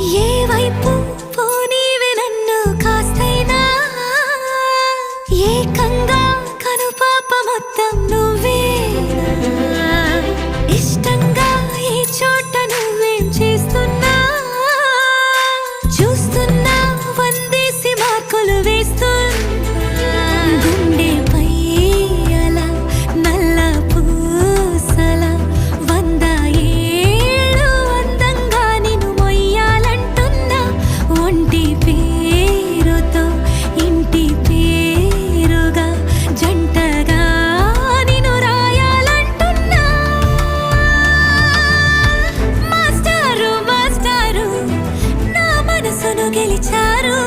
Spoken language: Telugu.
ఏ వైపు పోనీవి నన్ను కాస్తైనా? ఏకంగా కనుపాప మొత్తం నువ్వే. ఇష్టంగా ఈ చోట నువ్వేం చేస్తున్నా? చూస్తున్నా వందేసి మార్కులు వేస్తున్నా గెలిచారు.